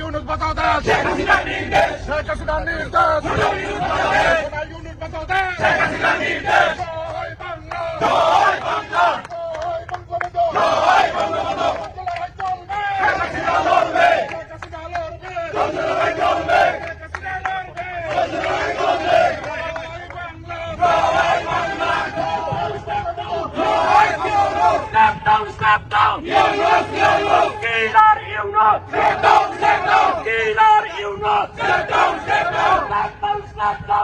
ইউনুস বাঁচাও দেশ শেখ হাসিনার নির্দেশ শেখ হাসিনার নির্দেশ ইউনুস বাঁচাও দেশ শেখ হাসিনার নির্দেশ জয় বাংলা জয় বাংলা জয় বঙ্গবন্ধু জয় বঙ্গবন্ধু শেখ হাসিনা লড়বে শেখ হাসিনা লড়বে চন্দ্রভাই চলবে শেখ হাসিনা লড়বে জয় জয় Bangla Step down, step down. Yunus, Yunus. Killer Yunus. Step down, step down. Killer Yunus. Step down, step down. Step down, step down. Killer Yunus. Step down, step down. জয় বঙ্গবন্ধু জয় বঙ্গবন্ধু অ্যাকশন অ্যাকশন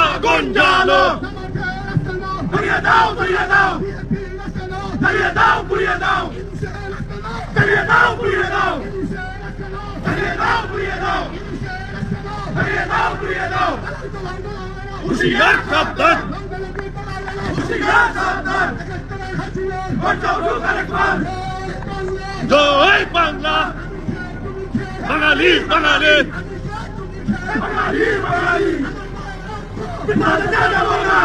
আগুন জ্বালো পুড়িয়ে দাও পুড়িয়ে দাও জ্বালিয়ে দাও পুড়িয়ে দাও হুশিয়ার সাবধান হুশিয়ার সাবধান বাঁচাও কালেকবার জয় বাংলা বাঙালি বাঙালি বাঙালি বাঙালি পিতা দাদা দেবো না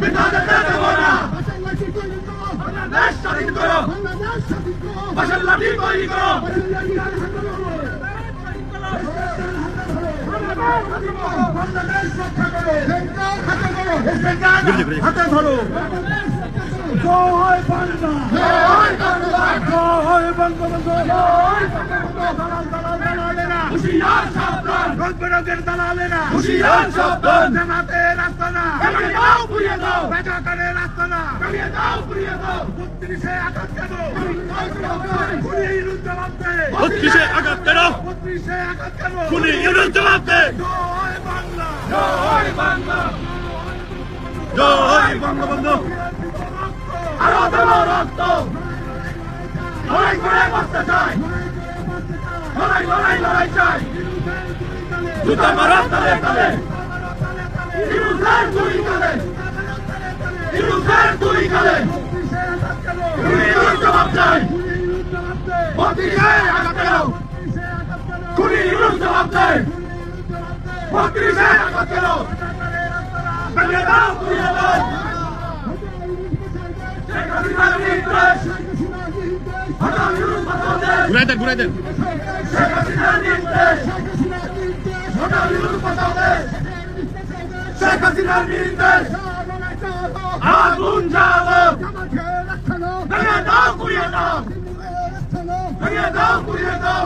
পিতা দাদা দেবো না বাংলাদেশ স্বাধীন করো বাসার লাঠি তৈরি করো হাতে ধরো। জয় বাংলা। জয় বাংলা। জয় দাও বত্রিশে আঘাত কেন? বত্রিশে আঘাত কেন? খুনি ইউনুস জবাব দে। জয় বাংলা। জয় বাংলা। জয় বঙ্গবন্ধু। আরও দেবো রক্ত। লড়াই করে বাঁচতে চাই। লড়াই লড়াই চাই। জুতা মারা তালে তালে। ইরুজের দুই কালে। ইরুজের জবাব চাই। বত্রিশে আঘাত ইরুজ জবাব দেয় কেন ভেঙে দাও পুড়িয়ে দাও ঘুরাই দেন ঘুরাই দেন শেখ হাসিনার নির্দেশ আগুন জ্বালো ভেঙে দাও পুড়িয়ে দাও ভেঙে দাও পুড়িয়ে দাও